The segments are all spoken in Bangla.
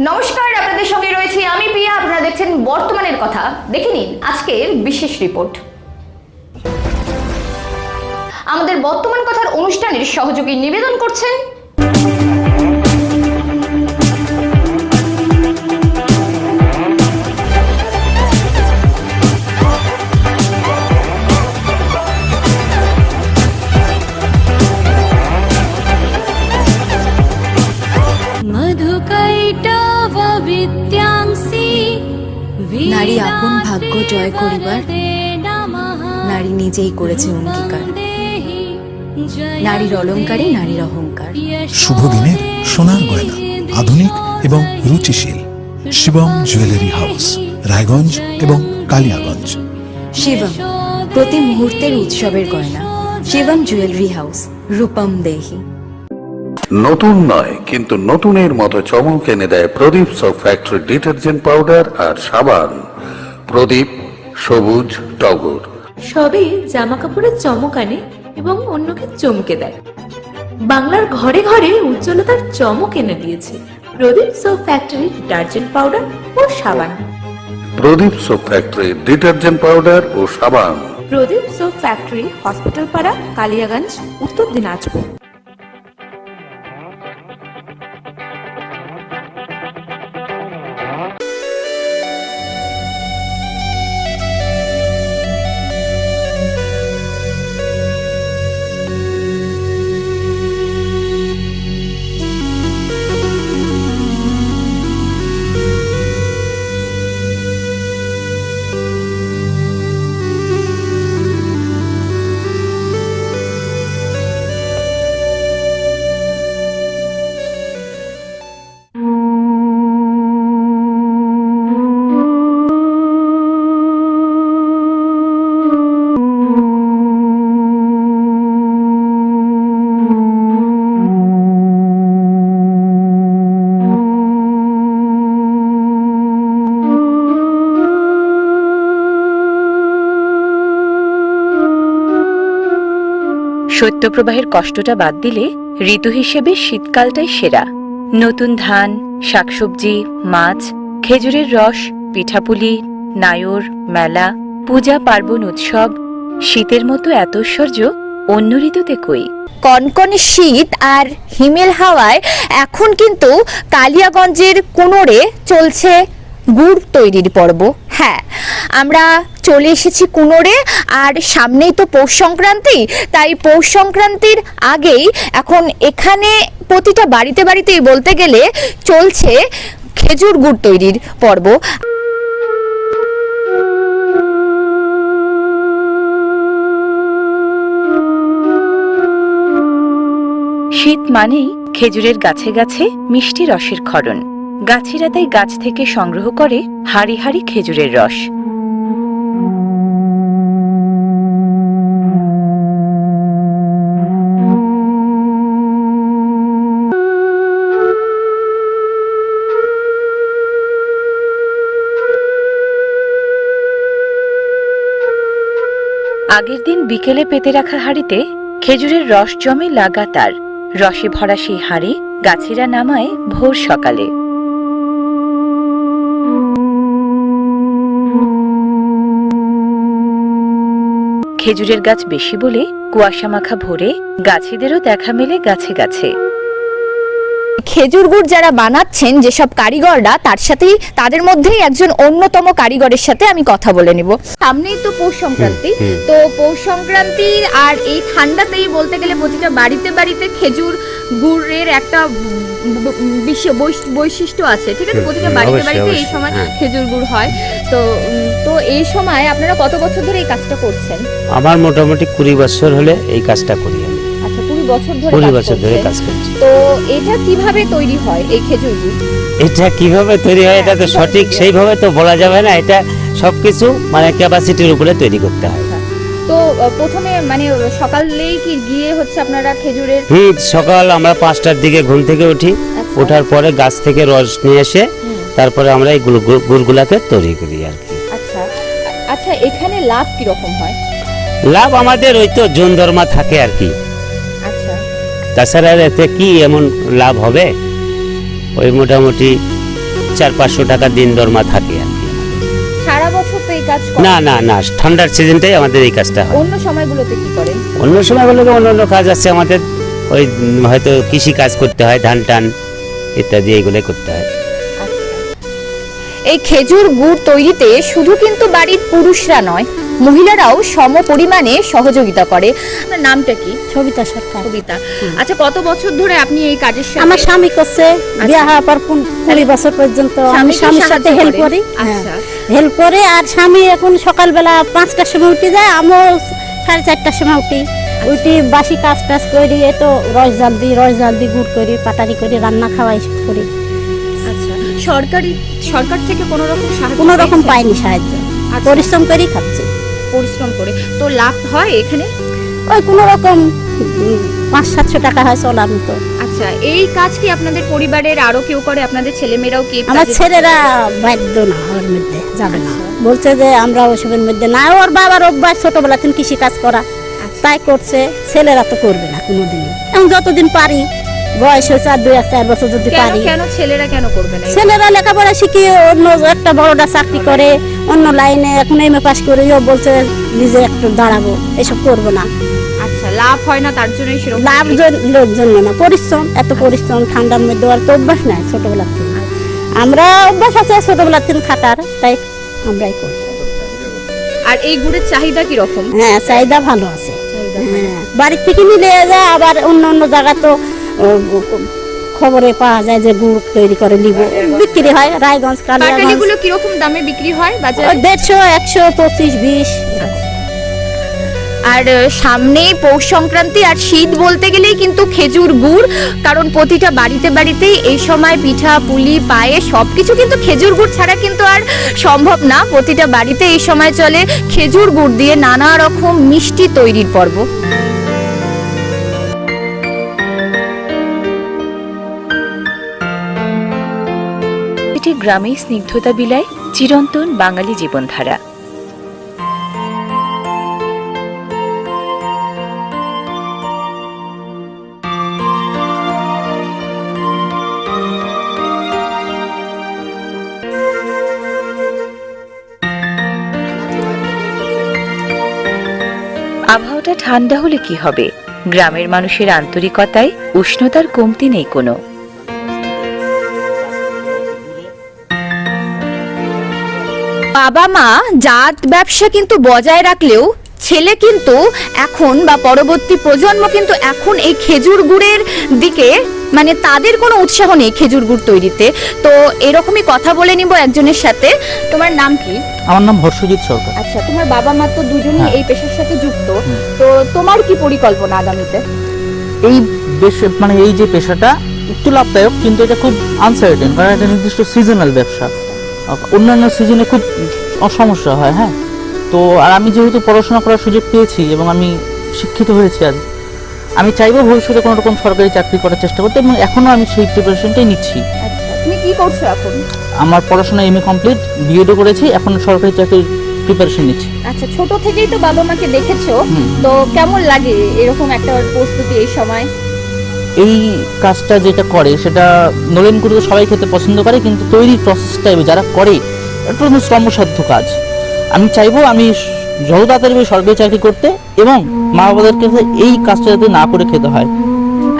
নমস্কার, আপনাদের সঙ্গে রয়েছি আমি প্রিয়া। আপনারা দেখছেন বর্তমানের কথা। দেখে নিন আজকের বিশেষ রিপোর্ট। আমাদের বর্তমান কথার অনুষ্ঠানের সহযোগী নিবেদন করছেন নারী আপন ভাগ্য জয় করিবার নারী নিজেই করেছে অঙ্গীকার। নারীর অলঙ্কারই নারীর অহংকার। শুভ দিনের সোনার গয়না আধুনিক এবং রুচিশীল শিবম জুয়েলারি হাউস রায়গঞ্জ এবং কালিয়াগঞ্জ। শিবম প্রতি মুহূর্তের উৎসবের গয়না। শিবম জুয়েলারি হাউস রূপম দেহি। নতুন নয় কিন্তু নতুনের মতো চমক এনে দেয় প্রদীপ সব ফ্যাক্টরি ডিটারজেন্ট পাউডার আর সাবান। প্রদীপ সবুজ টগর। সবই জামা কাপড়ের চমক আনে এবং অন্যকে চমকে দেয়। বাংলার ঘরে ঘরে উজ্জ্বলতার চমক এনে দিয়েছে Pradip soap factory detergent powder ও সাবান। প্রদীপ সব ফ্যাক্টরি ডিটারজেন্ট পাউডার ও সাবান। প্রদীপ সোপ ফ্যাক্টরি হসপিটাল পাড়া কালিয়াগঞ্জ উত্তর দিনাজপুর। শৈত্যপ্রবাহের কষ্টটা বাদ দিলে ঋতু হিসেবে শীতকালটাই সেরা। নতুন ধান, শাকসবজি, মাছ, খেজুরের রস, পিঠাপুলি, নায়র, মেলা, পূজা, পার্বণ উৎসব, শীতের মতো এত ঐশ্বর্য অন্য ঋতুতে কই? কনকনে শীত আর হিমেল হাওয়ায় এখন কিন্তু কালিয়াগঞ্জের কুনোরে চলছে গুড় তৈরির পর্ব। হ্যাঁ আমরা চলে এসেছি কুনোরে, আর সামনেই তো পৌষ সংক্রান্তি, তাই পৌষ সংক্রান্তির আগেই এখন এখানে প্রতিটা বাড়িতে বাড়িতেই বলতে গেলে চলছে খেজুর গুড় তৈরির পর্ব। শীত মানেই খেজুরের গাছে গাছে মিষ্টি রসের ক্ষরণ গাছিরা তাই গাছ থেকে সংগ্রহ করে হাড়ি হাড়ি খেজুরের রস। আগের দিন বিকেলে পেতে রাখা হাড়িতে খেজুরের রস জমে লাগাতার। রসে ভরা সেই হাড়ি গাছিরা নামায় ভোর সকালে। খেজুরের গাছ বেশি বলে কুয়াশা মাখা ভোরে গাছিদেরও দেখা মেলে গাছে গাছে। খেজুর গুড় যারা বানাচ্ছেন যেসব কারিগররা তার সাথেই তাদের মধ্যেই একজন অন্যতম কারিগরের সাথে আমি কথা বলে নিব। সামনেই তো পৌষ সংক্রান্তি। তো পৌষ সংক্রান্তি আর এই ঠান্ডাতেই বলতে গেলে প্রতিটা বাড়িতে বাড়িতে খেজুর গুড়ের একটা বৈশিষ্ট্য আছে ঠিক আছে? প্রতিটা বাড়িতে বাড়িতে এই সময় হ্যাঁ। খেজুর গুড় হয়। তো তো এই সময় আপনারা কত বছর ধরে এই কাজটা করছেন? আমার মোটামুটি কুড়ি বছর হলে এই কাজটা করি বছর ধরে কুড়ি বছর ধরে কাজ করছি। তো এটা কীভাবে তৈরি হয় এই খেজুর গুড় এটা কীভাবে তৈরি হয় এটা তো হ্যাঁ, সঠিক সেইভাবে তো বলা যাবে না। এটা সবকিছু মানে ক্যাপাসিটির উপরে তৈরি করতে হয়। তো প্রথমে মানে সকালেই কি গিয়ে হচ্ছে আপনারা খেজুরের হুম সকাল আমরা পাঁচটার দিকে ঘুম থেকে উঠি। আচ্ছা, ওঠার পরে গাছ থেকে রস নিয়ে এসে তারপরে আমরা এই গুড়- গুড়- গুড়গুলাকে তৈরি করি আর কি। আচ্ছা। আচ্ছা এখানে লাভ কি রকম হয়? লাভ আমাদের ওই তো জন ধর্মা থাকে আর কি। তাছাড়া আর এতে কি এমন লাভ হবে? ওই মোটামুটি চার পাঁচশো টাকা দিন দরমা থাকে আর কি। সারা বছর তো এই কাজ না না না ঠান্ডার সিজনটাই আমাদের এই কাজটা হয়। অন্য সময়গুলোতে কি করেন? অন্য অন্য অন্য কাজ আছে আমাদের। ওই হয়তো কৃষি কাজ করতে হয় ধান টান ইত্যাদি এইগুলোই করতে হয়। এই খেজুর গুড় তৈরিতে শুধু কিন্তু বাড়ির পুরুষরা নয় মহিলারাও সম পরিমাণে সহযোগিতা করে। আপনার নামটা কি? সবিতা সরকার। কবিতা আচ্ছা কত বছর ধরে আপনি এই কাজের সাথে? আমার স্বামী করছে বিয়ে হওয়ার পর কুন- কুড়ি বছর পর্যন্ত আমি স্বামীর সাথে হেল্প করি? আচ্ছা। হেল্প করে আর স্বামী এখন সকালবেলা পাঁচটার সময় উঠে যায় আমিও সাড়ে চারটার সময় উঠি। উঠি বাসি কাজ টাজ করি এ তো রস জাল দিই রস জাল দিই গুড় করি পাটারি করি রান্না খাওয়াই করি। আচ্ছা সরকারি সরকার থেকে কোনো রকম সাহায্য কোনো রকম? পাইনি সাহায্য। আচ্ছা, পরিশ্রম করেই খাচ্ছি। পরিশ্রম করে। তো লাভ হয় এখানে? ওই কোনো রকম পাঁচ সাতশো টাকা হয় চলার মতো আচ্ছা এই কাজ কি আপনাদের পরিবারের আরও কেউ করে? আপনাদের ছেলেমেয়েরাও কি আমার ছেলেরা বাধ্য না ওর মধ্যে যাবে না। বলছে যে আমরা ওসবের মধ্যে না ওর বাবার অভ্যাস ছোটবেলা থেকে কৃষি কাজ করা তাই করছে। ছেলেরা তো করবে না কোনোদিনই। এখন যতদিন পারি বয়স হয়েছে আর দুই এক চার বছর যদি পারি। কেন ছেলেরা কেন করবে না? ছেলেরা লেখাপড়া শিখিয়ে অন্য একটা বড়টা চাকরি করে অন্য লাইনে এখন এম এ পাস করে ও বলছে নিজে একটু দাঁড়াবো এসব করব না। আচ্ছা লাভ হয় না তার জন্যই সেরকম লাভ জন্য না পরিশ্রম এত পরিশ্রম ঠান্ডার মধ্যে আর তো অভ্যাস নাই ছোটবেলার থেকে। আমরা অভ্যাস আছে ছোটবেলার থেকে খাটার তাই আমরাই করি। আর এই গুড়ের চাহিদা কি রকম হ্যাঁ চাহিদা ভালো আছে। হ্যাঁ বাড়ির থেকে নিলে যায় আবার অন্য অন্য জায়গা তো খবরে পাওয়া যায় যে গুড় তৈরি করে নিব। বিক্রি হয় রায়গঞ্জ কালিয়াগঞ্জ। কীরকম দামে বিক্রি হয় বাজারে? দেড়শো একশো পঁচিশ বিশ। আর আহ, সামনেই পৌষ সংক্রান্তি আর শীত বলতে গেলেই কিন্তু খেজুর গুড় কারণ প্রতিটা বাড়িতে বাড়িতেই এই সময় পিঠা পুলি পায়ে সবকিছু কিন্তু খেজুর গুড় ছাড়া কিন্তু আর সম্ভব না। প্রতিটা বাড়িতে এই সময় চলে খেজুর গুড় দিয়ে নানা রকম মিষ্টি তৈরির পর্ব। গ্রামে স্নিগ্ধতা বিলায় চিরন্তন বাঙালি জীবনধারা। আবহাওয়াটা ঠান্ডা হলে কি হবে? গ্রামের মানুষের আন্তরিকতায় উষ্ণতার কমতি নেই কোনো। বাবা মা জাত ব্যবসা কিন্তু বজায় রাখলেও ছেলে কিন্তু এখন বা পরবর্তী প্রজন্ম কিন্তু এখন এই খেজুর গুড়ের দিকে মানে তাদের কোনো উৎসাহ নেই খেজুর গুড় তৈরিতে। তো এরকমই কথা বলে নিব একজনের সাথে। তোমার নাম কি? আমার নাম হর্ষজিৎ সরকার। আচ্ছা তোমার বাবা মা তো দুজনেই হ্যাঁ। এই পেশার সাথে যুক্ত। তো তোমার কি পরিকল্পনা আগামীতে? এই বেশ মানে এই যে পেশাটা একটু লাভদায়ক কিন্তু এটা খুব আনসার্টেন কারণ এটা নির্দিষ্ট সিজনাল ব্যবসা। অন্যান্য সিজনে খুব সমস্যা হয় হ্যাঁ? তো আর আমি যেহেতু পড়াশোনা করার সুযোগ পেয়েছি এবং আমি শিক্ষিত হয়েছি আজ আমি চাইব ভবিষ্যতে কোনো রকম সরকারি চাকরি করার চেষ্টা করতে এবং এখনও আমি সেই প্রিপারেশনটাই নিচ্ছি। আচ্ছা তুমি কি করছ এখন? আমার পড়াশোনা এম এ কমপ্লিট বিএডও করেছি এখন সরকারি চাকরির প্রিপারেশন নিচ্ছি। আচ্ছা ছোট থেকেই তো বাবা মাকে দেখেছ তো কেমন লাগে এরকম একটা প্রস্তুতি এই সময়? এই কাজটা যেটা করে সেটা নলেন গুড় তো সবাই খেতে পছন্দ করে কিন্তু তৈরির প্রসেসটা যারা করে এটা তো শ্রমসাধ্য কাজ। আমি চাইব আমি যত তাড়াতাড়ি পারি সরকারি চাকরি করতে এবং মা বাবাদেরকে এই কাজটা যাতে না করে খেতে হয়।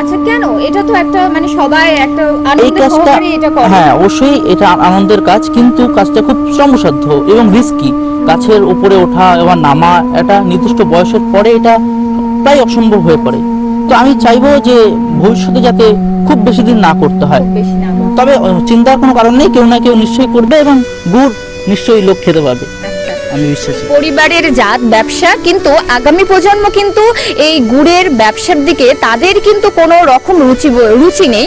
আচ্ছা কেন? এটা তো একটা মানে সবাই একটা এটা করে। হ্যাঁ অবশ্যই এটা আনন্দের কাজ কিন্তু কাজটা খুব শ্রমসাধ্য এবং রিস্কি গাছের উপরে ওঠা এবং নামা এটা নির্দিষ্ট বয়সের পরে এটা প্রায় অসম্ভব হয়ে পড়ে। তো আমি চাইব যে ভবিষ্যতে যাতে খুব বেশি দিন না করতে হয়। তবে চিন্তার কোনো কারণ নেই কেউ না কেউ নিশ্চয়ই করবে এবং গুড় নিশ্চয়ই লোক খেতে পারবে। আমি বিশ্বাসী। পরিবারের জাত ব্যবসা কিন্তু আগামী প্রজন্ম কিন্তু এই গুড়ের ব্যবসার দিকে তাদের কিন্তু কোনো রকম রুচি রুচি নেই।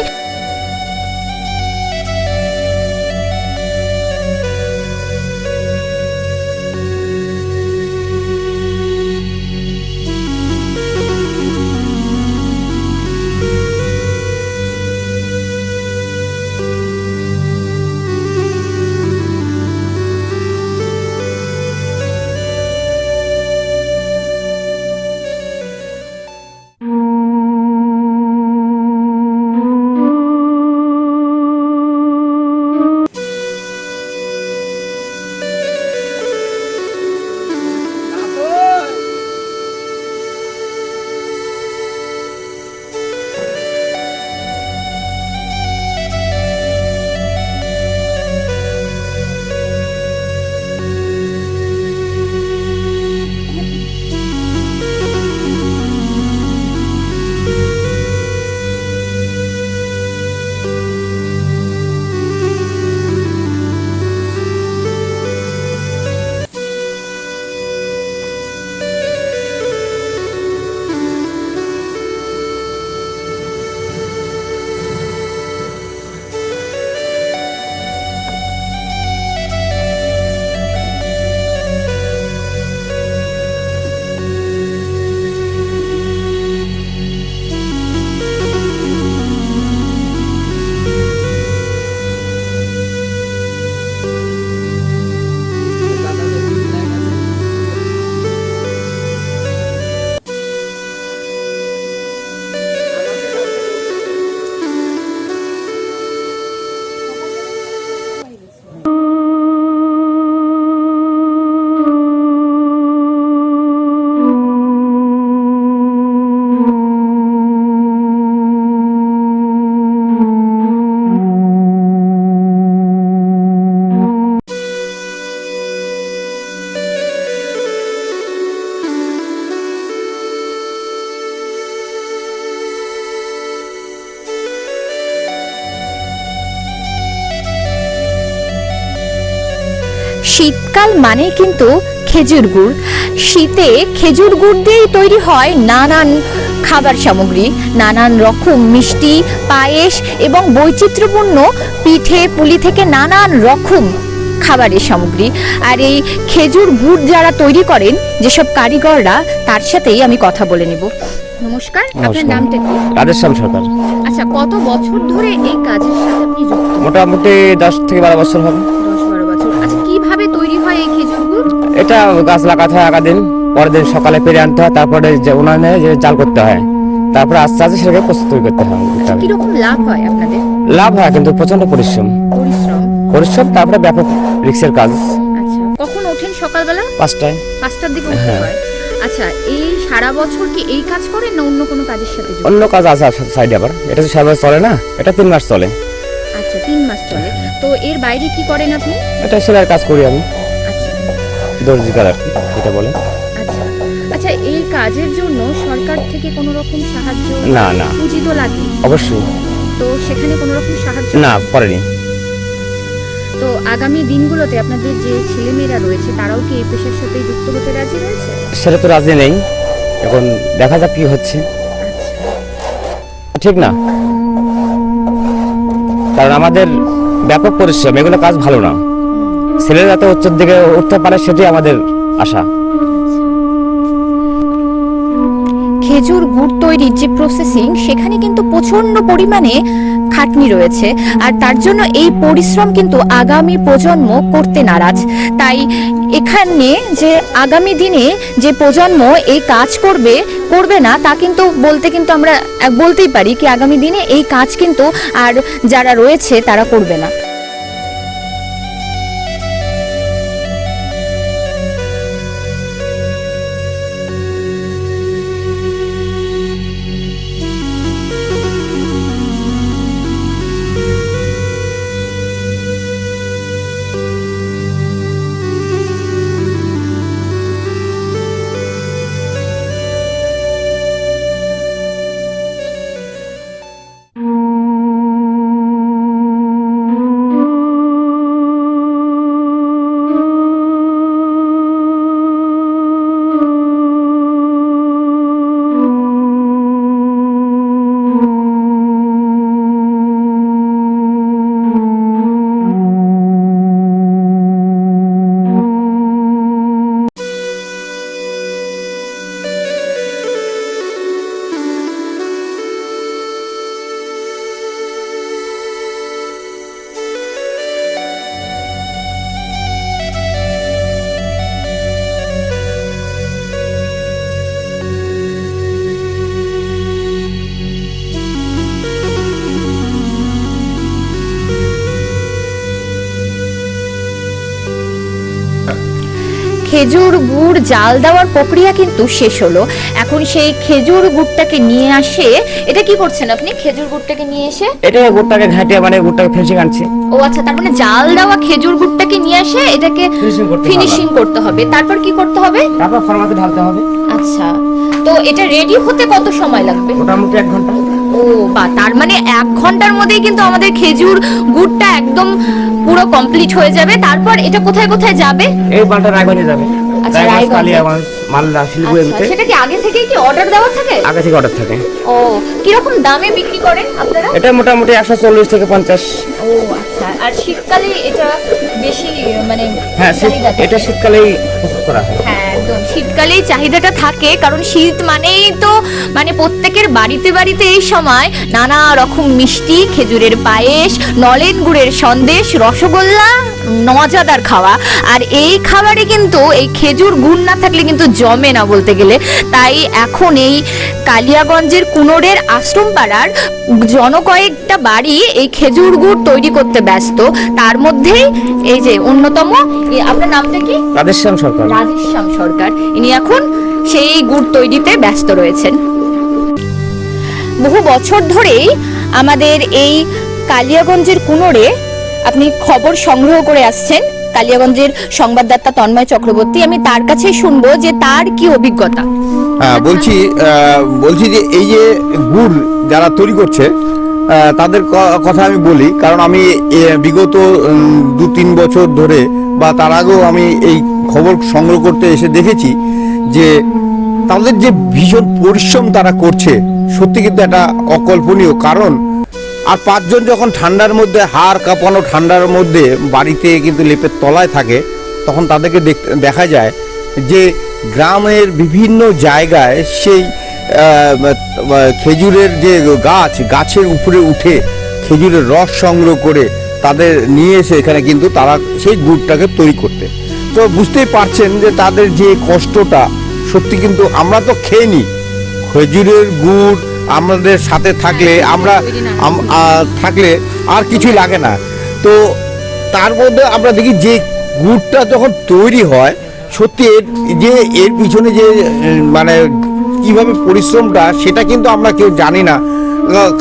শীতকাল মানে কিন্তু খেজুর গুড়। শীতে খেজুর গুড় দিয়েই তৈরি হয় নানান খাবার সামগ্রী নানান রকম মিষ্টি পায়েস এবং বৈচিত্র্যপূর্ণ পিঠে পুলি থেকে নানান রকম খাবারের সামগ্রী। আর এই খেজুর গুড় যারা তৈরি করেন যেসব কারিগররা তার সাথেই আমি কথা বলে নেব। নমস্কার আপনার নামটা কি? রাধেশ্যাম সরকার। আচ্ছা কত বছর ধরে এই কাজের সাথে আপনি যুক্ত? মোটামুটি দশ থেকে বারো বছর হবে। এটা গাছ লাগাতে হয় দিন পরের দিন সকালে পেরে আনতে হয় তারপরে যে উনানে যে জাল করতে হয়। তারপরে আস্তে আস্তে সেটাকে প্রস্তুত করতে হয়। কীরকম লাভ হয় আপনাদের? লাভ হয় কিন্তু প্রচণ্ড পরিশ্রম। পরিশ্রম? পরিশ্রম তারপরে ব্যাপক রিক্সের কাজ। আচ্ছা কখন ওঠেন সকালবেলা? পাঁচটায়। পাঁচটার দিকে উঠতে হ্যাঁ। আচ্ছা এই সারা বছর কি এই কাজ করেন না অন্য কোনো কাজের সাথে অন্য কাজ আছে সাইডে আবার। এটা তো সারা বছর চলে না এটা তিন মাস চলে। আচ্ছা তিন মাস চলে। তো এর বাইরে কি করেন আপনি? এটা সেলাইয়ের কাজ করি আমি। আচ্ছা দর্জি কাজ আর কি এটা বলে আচ্ছা আচ্ছা এই কাজের জন্য সরকার থেকে কোনো রকম সাহায্য না না। পুঁজি তো লাগে? অবশ্যই। তো সেখানে কোনো রকম সাহায্য না করেনি। তো আগামী দিনগুলোতে আপনাদের যে ছেলেমেয়েরা রয়েছে তারাও কি এই পেশার সাথে যুক্ত হতে রাজি রয়েছে? সেটা তো রাজি নেই। এখন দেখা যাক কি হচ্ছে। আচ্ছা ঠিক না? কারণ আমাদের ব্যাপক পরিশ্রম এগুলো কাজ ভালো না। ছেলেরা যাতে উচ্চের দিকে উঠতে পারে, সেটাই আমাদের আশা। খেজুর গুড় তৈরির যে প্রসেসিং সেখানে কিন্তু প্রচণ্ড পরিমাণে খাটনি রয়েছে, আর তার জন্য এই পরিশ্রম কিন্তু আগামী প্রজন্ম করতে নারাজ। তাই এখানে যে আগামী দিনে যে প্রজন্ম এই কাজ করবে করবে না, তা কিন্তু বলতে কিন্তু আমরা বলতেই পারি কি আগামী দিনে এই কাজ কিন্তু আর যারা রয়েছে তারা করবে না। খেজুর গুড় জাল দেওয়ার প্রক্রিয়া কিন্তু শেষ হলো। এখন সেই খেজুর গুড়টাকে নিয়ে আসে এটা কি করছেন আপনি? খেজুর গুড়টাকে নিয়ে এসে? এটা গুড়টাকে ঘাটিয়ে মানে গুড়টাকে ফেন্সিং আনছি। ও আচ্ছা তার মানে জাল দেওয়া খেজুর গুড়টাকে নিয়ে আসে এটাকে। ফিনিশিং করতে হবে। তারপর কি করতে হবে? তারপর ফরমাতে ঢালতে হবে। আচ্ছা তো এটা রেডি হতে কত সময় লাগবে? মোটামুটি এক ঘণ্টা। বা তার মানে এক ঘণ্টার মধ্যেই কিন্তু আমাদের খেজুর গুড়টা একদম পুরো কমপ্লিট হয়ে যাবে। তারপর এটা কোথায় কোথায় যাবে? এই বাটা রায়গঞ্জে যাবে। আচ্ছা, রায়গঞ্জ মালদা শিলিগুড়ি আচ্ছা সেটা কি আগে থেকে কি অর্ডার দেওয়া থাকে? আগে থেকে অর্ডার থাকে। ও কীরকম দামে বিক্রি করেন আপনারা? এটা মোটামুটি একশো চল্লিশ থেকে পঞ্চাশ। ও আচ্ছা আর শীতকালে এটা বেশি মানে হ্যাঁ এটা শীতকালেই করা হয়। হ্যাঁ একদম। শীতকালেই চাহিদাটা থাকে কারণ শীত মানেই তো মানে প্রত্যেকের বাড়িতে বাড়িতে এই সময় নানা রকম মিষ্টি খেজুরের পায়েস নলেন গুড়ের সন্দেশ রসগোল্লা। মজাদার খাওয়া। আর এই খাবারে কিন্তু এই খেজুর গুড় না থাকলে কিন্তু জমে না বলতে গেলে। তাই এখন এই কালিয়াগঞ্জের কুনোরের আশ্রম পাড়ার জনকয়েকটা বাড়ি এই খেজুর গুড় তৈরি করতে ব্যস্ত। তার মধ্যেই এই যে অন্যতম আপনার নামটা কি? রাধেশ্যাম সরকার। রাধেশ্যাম সরকার। ইনি এখন সেই গুড় তৈরিতে ব্যস্ত রয়েছেন। বহু বছর ধরেই আমাদের এই কালিয়াগঞ্জের কুনোরে আপনি খবর সংগ্রহ করে আসছেন কালিয়াগঞ্জের সংবাদদাতা তন্ময় চক্রবর্তী, আমি তার কাছেই শুনব যে তার কি অভিজ্ঞতা। বলছি বলছি যে এই যে গুড় যারা তৈরি করছে তাদের কথা আমি বলি, কারণ আমি বিগত দু তিন বছর ধরে বা তার আগেও আমি এই খবর সংগ্রহ করতে এসে দেখেছি যে তাদের যে ভীষণ পরিশ্রম তারা করছে, সত্যি কিন্তু একটা অকল্পনীয় কারণ। আর পাঁচজন যখন ঠান্ডার মধ্যে, হাড় কাঁপানো ঠান্ডার মধ্যে বাড়িতে কিন্তু লেপের তলায় থাকে, তখন তাদেরকে দেখ- যায় যে গ্রামের বিভিন্ন জায়গায় সেই খেজুরের যে গাছ, গাছের উপরে উঠে খেজুরের রস সংগ্রহ করে তাদের নিয়ে এসে এখানে কিন্তু তারা সেই গুড়টাকে তৈরি করতে। তো বুঝতেই পারছেন যে তাদের যে কষ্টটা, সত্যি কিন্তু আমরা তো খেয়ে নিই। খেজুরের গুড় আমাদের সাথে থাকলে আমরা থাকলে আর কিছুই লাগে না। তো তার মধ্যে আমরা দেখি যে গুড়টা যখন তৈরি হয় সত্যি এর যে এর পিছনে যে মানে কীভাবে পরিশ্রমটা সেটা কিন্তু আমরা কেউ জানি না।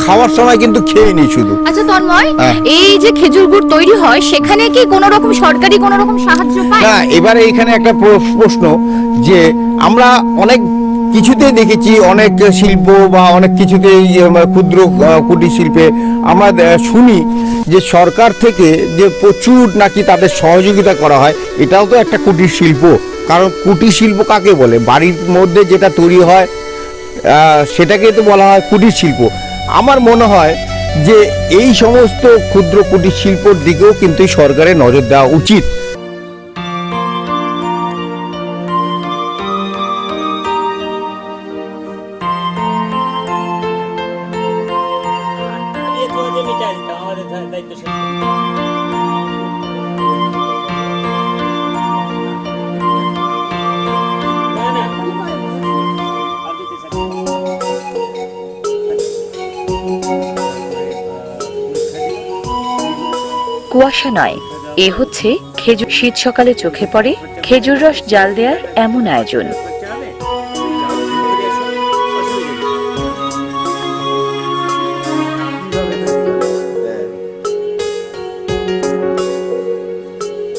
খাওয়ার সময় কিন্তু খেয়ে নি শুধু। আচ্ছা তন্ময় হ্যাঁ। এই যে খেজুর গুড় তৈরি হয় সেখানে কি কোনো রকম সরকারি কোনো রকম সাহায্য পায়? না এবারে এখানে একটা প্রশ্ন যে আমরা অনেক কিছুতেই দেখেছি অনেক শিল্প বা অনেক কিছুতেই উম, ক্ষুদ্র কুটির শিল্পে। আমরা শুনি যে সরকার থেকে যে প্রচুর নাকি তাদের সহযোগিতা করা হয় এটাও তো একটা কুটির শিল্প। কারণ কুটির শিল্প কাকে বলে? বাড়ির মধ্যে যেটা তৈরি হয় সেটাকে তো বলা হয় কুটির শিল্প। আমার মনে হয় যে এই সমস্ত ক্ষুদ্র কুটির শিল্পর দিকেও কিন্তু সরকারের নজর দেওয়া উচিত। কুয়াশা নয়। এ হচ্ছে খেজুর। শীত সকালে চোখে পড়ে খেজুর রস জাল দেওয়ার এমন আয়োজন।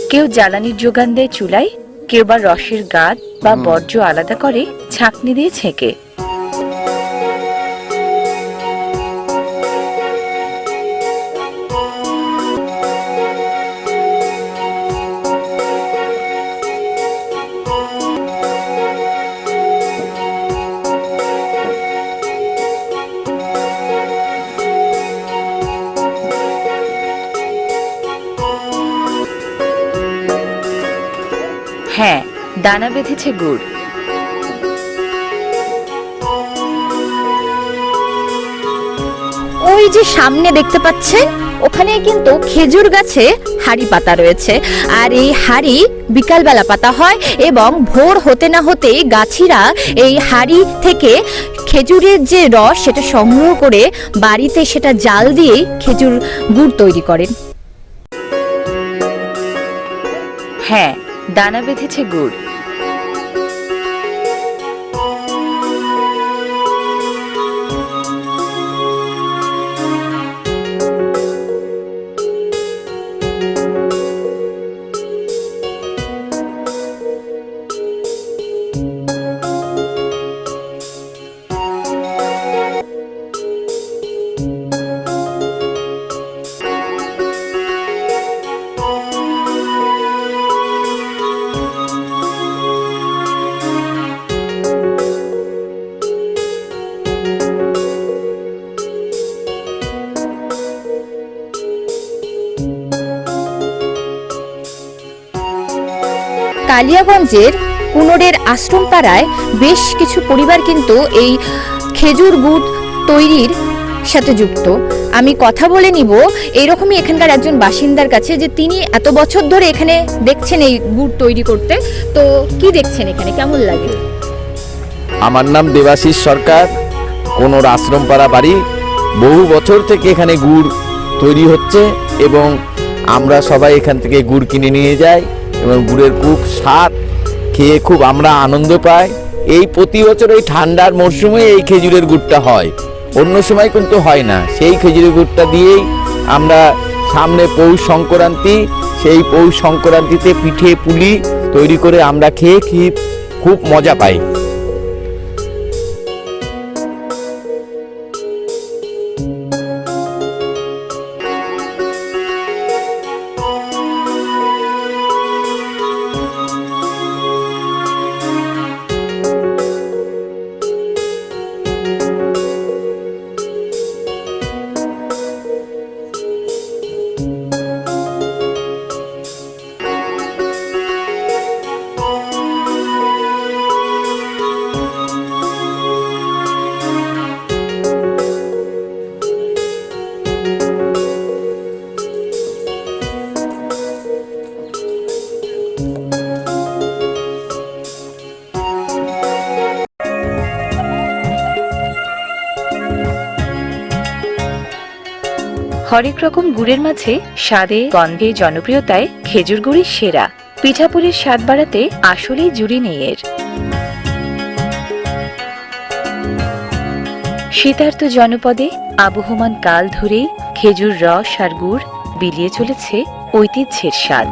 কেউ জ্বালানির যোগান দেয় চুলায় কেউ বা রসের গাদ বা বর্জ্য আলাদা করে ছাঁকনি দিয়ে ছেঁকে। দানা বেঁধেছে গুড়। ওই যে সামনে দেখতে পাচ্ছেন ওখানে কিন্তু খেজুর গাছে হাড়ি পাতা রয়েছে। আর এই হাড়ি বিকালবেলা পাতা হয় এবং ভোর হতে না হতেই গাছিরা এই হাড়ি থেকে খেজুরের যে রস সেটা সংগ্রহ করে বাড়িতে সেটা জাল দিয়েই খেজুর গুড় তৈরি করেন। হ্যাঁ দানা বেঁধেছে গুড়। কালিয়াগঞ্জের কুনোরের আশ্রমপাড়ায় বেশ কিছু পরিবার কিন্তু এই খেজুর গুড় তৈরির সাথে যুক্ত। আমি কথা বলে নিব এইরকমই এখানকার একজন বাসিন্দার কাছে যে তিনি এত বছর ধরে এখানে দেখছেন এই গুড় তৈরি করতে। তো কি দেখছেন এখানে? কেমন লাগে? আমার নাম দেবাশিস সরকার কোনো আশ্রমপাড়া বাড়ি। বহু বছর থেকে এখানে গুড় তৈরি হচ্ছে এবং আমরা সবাই এখান থেকে গুড় কিনে নিয়ে যাই। এবং গুড়ের খুব স্বাদ, খেয়ে খুব আমরা আনন্দ পাই। এই প্রতি বছর ওই ঠান্ডার মরশুমে এই খেজুরের গুড়টা হয়। অন্য সময় কিন্তু হয় না। সেই খেজুরের গুড়টা দিয়েই আমরা সামনে পৌষ সংক্রান্তি, সেই পৌষ সংক্রান্তিতে পিঠে পুলি তৈরি করে আমরা খেয়ে খুব খুব মজা পাই। হরেক রকম গুড়ের মাঝে স্বাদে, গন্ধে, জনপ্রিয়তায় খেজুর গুড়ি সেরা। পিঠাপুলির স্বাদ বাড়াতে আসলেই জুড়ি নেই এর শীতার্থ জনপদে আবহমান কাল ধরেই খেজুর রস আর গুড় বিলিয়ে চলেছে ঐতিহ্যের স্বাদ।